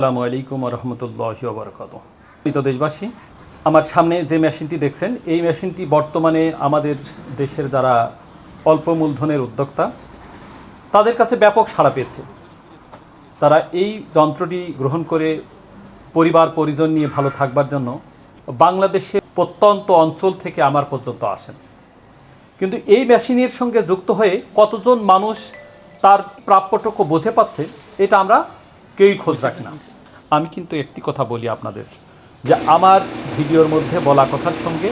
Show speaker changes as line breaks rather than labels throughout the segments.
আসসালামু আলাইকুম রহমতুল্লাহ প্রিত দেশবাসী, আমার সামনে যে মেশিনটি দেখছেন, এই মেশিনটি বর্তমানে আমাদের দেশের যারা অল্প মূলধনের উদ্যোক্তা, তাদের কাছে ব্যাপক সাড়া পেয়েছে। তারা এই যন্ত্রটি গ্রহণ করে পরিবার, পরিজন নিয়ে ভালো থাকবার জন্য বাংলাদেশের প্রত্যন্ত অঞ্চল থেকে আমার পর্যন্ত আসেন। কিন্তু এই মেশিনের সঙ্গে যুক্ত হয়ে কতজন মানুষ তার প্রাপ্যটুকু বুঝে পাচ্ছে, এটা আমরা কেউই খোঁজ রাখে না। আমি কিন্তু একটি কথা বলি আপনাদের যে আমার ভিডিওর মধ্যে বলা কথার সঙ্গে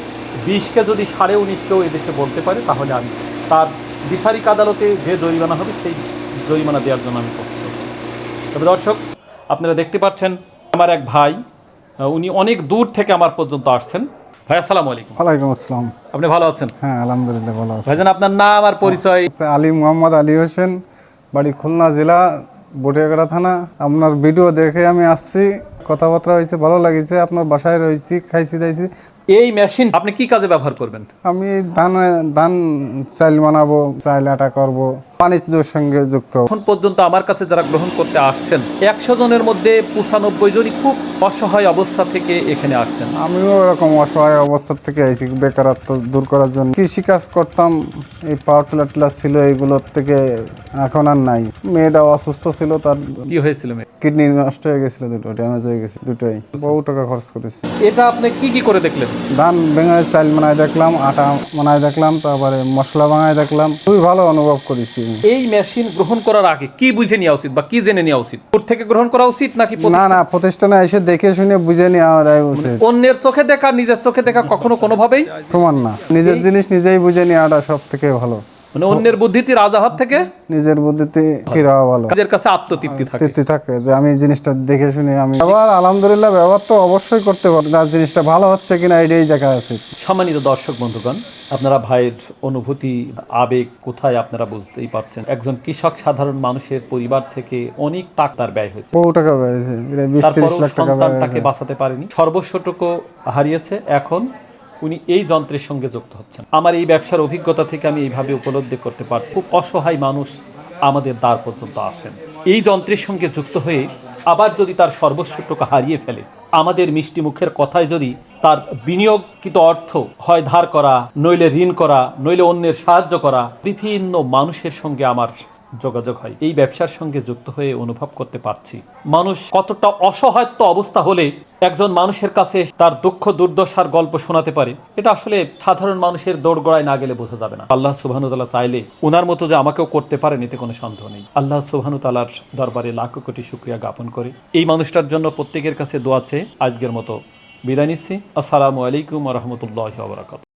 বিশকে যদি সাড়ে উনিশকেও এদেশে বলতে পারে তাহলে আমি তার বিচারিক আদালতে যে জরিমানা হবে সেই জরিমানা দেওয়ার জন্য আমি তবে দর্শক আপনারা দেখতে পাচ্ছেন আমার এক ভাই উনি অনেক দূর থেকে আমার পর্যন্ত আসছেন। ভাই আসসালামু আলাইকুম।
ওয়ালাইকুম আসসালাম।
আপনি ভালো আছেন?
হ্যাঁ আলহামদুলিল্লাহ ভালো আছি।
ভাইজান আপনার নাম আর পরিচয়?
আচ্ছা, আলী মোহাম্মদ আলী হোসেন বাড়ি খুলনা জেলা বটিয়াগড়া থানা, আপনার ভিডিও দেখে আমি আসছি, কথাবার্তা হয়েছে, ভালো লাগিছে, আপনার বাসায় রয়েছি, খাইছি, দাইছি।
এই মেশিন আপনি কি কাজে ব্যবহার করবেন?
আমি ধান ধান চাইল বানাবো চাইল আটা করব পানির সঙ্গে যুক্ত।
এখন পর্যন্ত আমার কাছে যারা গ্রহণ করতে আসছেন একশো জনের মধ্যে পঁচানব্বই জনই খুব অসহায় অবস্থা থেকে এখানে আসছেন।
আমিও এরকম অসহায় অবস্থা থেকে আইছি বেকারত্ব দূর করার জন্য। কৃষি কাজ করতাম এই পাওয়ার টিলার টিলার ছিল এইগুলোর থেকে এখন আর নাই। মেয়েটা অসুস্থ ছিল তার
কি হয়েছিল মেয়ে?
কিডনি নষ্ট হয়ে গেছিল দুটো ড্যামেজ হয়ে গেছে দুটোই। বহু টাকা খরচ করেছি।
এটা আপনি কি কি করে দেখলেন?
ধান ভেঙে চাল বানায় দেখলাম আটা বানায় দেখলাম তারপরে মশলা বানায় দেখলাম। খুবই ভালো অনুভব করেছি
এই মেশিন গ্রহণ করার আগে কি বুঝে নেওয়া উচিত বা কি জেনে নেওয়া উচিত? দূর থেকে গ্রহণ করা উচিত নাকি
না না প্রতিষ্ঠানে এসে দেখে শুনে বুঝে নেওয়া উচিত।
অন্যের চোখে দেখা নিজের চোখে দেখা কখনো কোনোভাবেই?
সমান না। নিজের জিনিস নিজেই বুঝে নেওয়াটা সব থেকে ভালো।
মানে অন্যের বুদ্ধিতে রাজা হাত থেকে
নিজের বুদ্ধিতে হওয়া ভালো।
নিজের কাছে আত্মতৃপ্তি থাকে।
তৃপ্তি থাকে যে আমি এই জিনিসটা দেখে শুনে আমি আবার আলহামদুলিল্লাহ ব্যবহার তো অবশ্যই করতে পারি যার জিনিসটা ভালো হচ্ছে কিনা এটাই দেখা আছে।
সম্মানিত দর্শক বন্ধুগণ আপনারা ভাইয়ের অনুভূতি আবেগ কোথায় আপনারা বুঝতেই পারছেন? একজন কৃষক সাধারণ মানুষের পরিবার থেকে অনেক টাকা তার ব্যয় হয়েছে।
বহু টাকা পেয়েছে প্রায় বিশ লাখ টাকা
সন্তানটাকে বাঁচাতে পারেনি। সর্বস্বটুকু হারিয়েছে। এখন উনি এই যন্ত্রের সঙ্গে যুক্ত হচ্ছেন। আমার এই ব্যবসার অভিজ্ঞতা থেকে আমি এইভাবে উপলব্ধি করতে পারছি। খুব অসহায় মানুষ আমাদের দ্বার পর্যন্ত আসেন। এই যন্ত্রের সঙ্গে যুক্ত হয়ে আবার যদি তার সর্বস্বটুকু হারিয়ে ফেলে, আমাদের মিষ্টি মুখের কথায় যদি তার বিনিয়োগকৃত অর্থ হয় ধার করা, নইলে ঋণ করা, নইলে অন্যের সাহায্য করা, বিভিন্ন মানুষের সঙ্গে আমার যোগাযোগ হয়। এই ব্যবসার সঙ্গে যুক্ত হয়ে অনুভব করতে পারছি। মানুষ কতটা অসহায়ত্ব অবস্থা হলে একজন মানুষের কাছে তার দুঃখ, দুর্দশার গল্প শোনাতে পারে। এটা আসলে সাধারণ মানুষের দৌড়গড়ায় না গেলে বোঝা যাবে না। আল্লাহ সুবাহানুতাল্লাহ চাইলে ওনার মতো যে আমাকেও করতে পারেন, এতে কোনো সন্দেহ নেই। আল্লাহ সুবাহানুতালার দরবারে লাখো কোটি শুক্রিয়া জ্ঞাপন করে। এই মানুষটার জন্য প্রত্যেকের কাছে দোয়া চেয়ে আজকের মতো বিদায় নিচ্ছি। আসসালামু আলাইকুম রহমতুল্লাহ বারাকাত